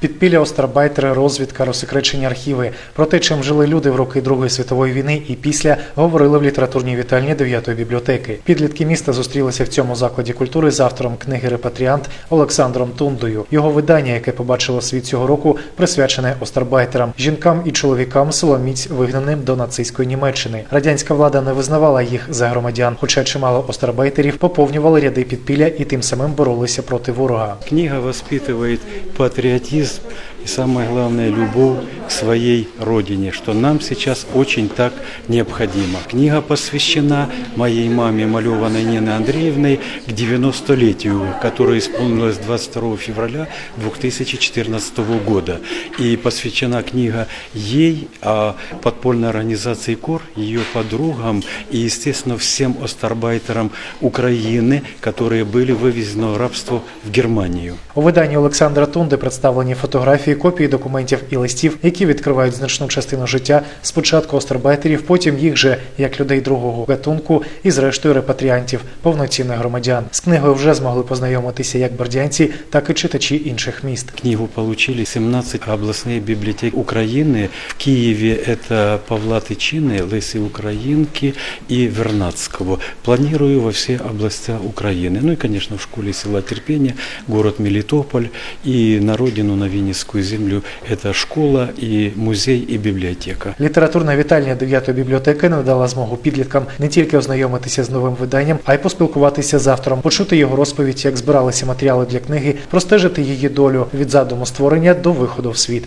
Підпілля, остарбайтери, розвідка, розсекречені архіви. Про те, чим жили люди в роки Другої світової війни і після, говорили в літературній вітальні 9-ї бібліотеки. Підлітки міста зустрілися в цьому закладі культури з автором книги Репатріант Олександром Тундою. Його видання, яке побачило світ цього року, присвячене остарбайтерам, жінкам і чоловікам силоміць вигнаним до нацистської Німеччини. Радянська влада не визнавала їх за громадян, хоча чимало остарбайтерів поповнювали ряди підпілля і тим самим боролися проти ворога. Книга воспитывает патриотизм и, самое саме головне к своей родине, что нам сейчас очень так необходимо. Книга посвящена моей маме, малеванной Ниной Андреевной, к 90-летию, которое исполнилось 22 февраля 2014 года. И посвящена книга ей, а подпольной организации КОР, ее подругам и, естественно, всем остарбайтерам Украины, которые были вывезены в рабство в Германию. У виданні Олександра Тунди представлені фотографії, копії документів і листів, які відкривають значну частину життя спочатку остарбайтерів, потім їх же як людей другого гатунку і зрештою репатріантів, повноцінних громадян. З книгою вже змогли познайомитися як бердянці, так і читачі інших міст. Книгу получили 17 областных библиотек Украины. В Киеве это Павла Тычины, Леси Украинки и Вернадского. Планирую во все области Украины. Ну и, конечно, в школе села Терпения, город Мелитополь и на родину, на Винницкую землю. Это школа и музей і бібліотека. Літературна вітальня 9-ї бібліотеки надала змогу підліткам не тільки ознайомитися з новим виданням, а й поспілкуватися з автором, почути його розповідь, як збиралися матеріали для книги, простежити її долю від задуму створення до виходу в світ.